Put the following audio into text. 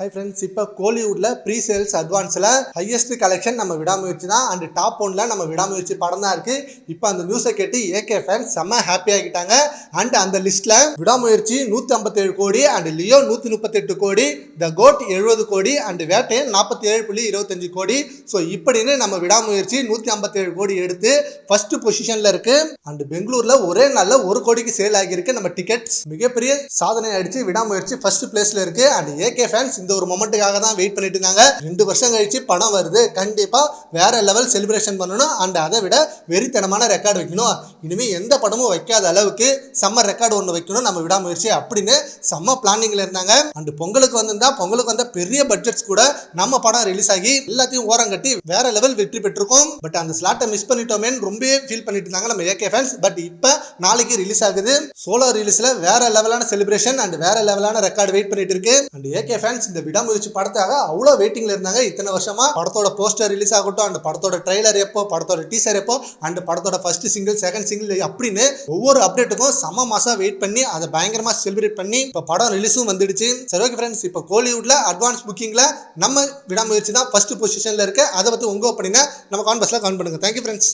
High friends இப்போ கோலிவுட்டில் pre sales அட்வான்ஸில் ஹையஸ்ட் கலெக்ஷன் நம்ம விடாமுயற்சி தான். அண்ட் டாப் ஒனில் நம்ம விடாமுயற்சி படம் தான் இருக்குது இப்போ அந்த நியூஸை கேட்டு ஏகே ஃபேன்ஸ் செம்ம ஹாப்பி ஆகிட்டாங்க. அண்ட் அந்த லிஸ்ட்டில் விடாமுயற்சி நூற்றி ஐம்பத்தேழு கோடி அண்ட் லியோ நூற்றி முப்பத்தெட்டு கோடி த கோட் எழுபது கோடி அண்ட் வேட்டையன் நாற்பத்தி ஏழு புள்ளி இருபத்தஞ்சு கோடி. ஸோ இப்படின்னு நம்ம விடாமுயற்சி நூற்றி ஐம்பத்தேழு கோடி எடுத்து ஃபர்ஸ்ட் பொசிஷனில் இருக்குது அண்ட் பெங்களூரில் ஒரே நாளில் ஒரு கோடிக்கு சேல் ஆகியிருக்கு. நம்ம டிக்கெட்ஸ் மிகப்பெரிய சாதனை அடித்து விடாமுயற்சி ஃபர்ஸ்ட் பிளேஸில் இருக்குது அண்ட் ஏகே ஃபேன்ஸ் இந்த ஒரு மொமெண்ட்டுக்காக தான் வெயிட் பண்ணிட்டு இருந்தாங்க ரெண்டு வருஷம் கழிச்சு படம் வருது. கண்டிப்பா வேற லெவல் செலிப்ரேஷன் பண்ணணும். அண்ட் அதை விட வெறித்தனமான ரெக்கார்டு வைக்கணும். இனிமே எந்த படமும் வைக்காத அளவுக்கு செம்ம ரெக்கார்டு ஒன்று வைக்கணும் நம்ம விடாமுயற்சி அப்படின்னு செம்ம பிளானிங்ல இருந்தாங்க. அண்ட் பொங்கலுக்கு வந்திருந்தா பொங்கலுக்கு வந்த பெரிய பட்ஜெட்ஸ் கூட நம்ம படம் ரிலீஸ் ஆகி எல்லாத்தையும் ஓரம் கட்டி வேற லெவல் வெற்றி பெற்றிருக்கோம். பட் அந்த ஸ்லாட்டை மிஸ் பண்ணிட்டோமேன்னு ரொம்பவே ஃபீல் பண்ணிட்டு இருந்தாங்க நம்ம ஏகே ஃபேன்ஸ் பட் இப்போ நாளைக்கு ரிலீஸ் ஆகுது. சோலோ ரிலீஸ்ல வேற லெவலான செலிப்ரேஷன் அண்ட் வேற லெவலான ரெக்கார்டு வெயிட் பண்ணிட்டு இருக்கு. அண்ட் ஏகே ஃபேன்ஸ் இந்த விடாமுயற்சி படத்தாக அவ்வளோ வெயிட்டிங்ல இருந்தாங்க. இத்தனை வருஷமா படத்தோட போஸ்டர் ரிலீஸ் ஆகட்டும் அண்ட் படத்தோட ட்ரெய்லர் எப்போ படத்தோட டீசர் எப்போ அண்ட் படத்தோட ஃபர்ஸ்ட் சிங்கிள் செகண்ட் சிங்கிள் அப்படின்னு ஒவ்வொரு அப்டேட்டுக்கும் செம மாசா வெயிட் பண்ணி அதை பயங்கரமா செலிப்ரேட் பண்ணி இப்போ படம் ரிலீஸும் வந்துடுச்சு. சரி ஓகே ஃப்ரெண்ட்ஸ் இப்போ கோலிவுட்ல அட்வான்ஸ் புக்கிங்ல நம்ம விடாமுயற்சி தான் ஃபர்ஸ்ட் பொசிஷன்ல இருக்கு. அதை பத்தி உங்க அப்படின்னா நம்ம கான்பஸ்ல கவுண்ட் பண்ணுங்க. Thank you friends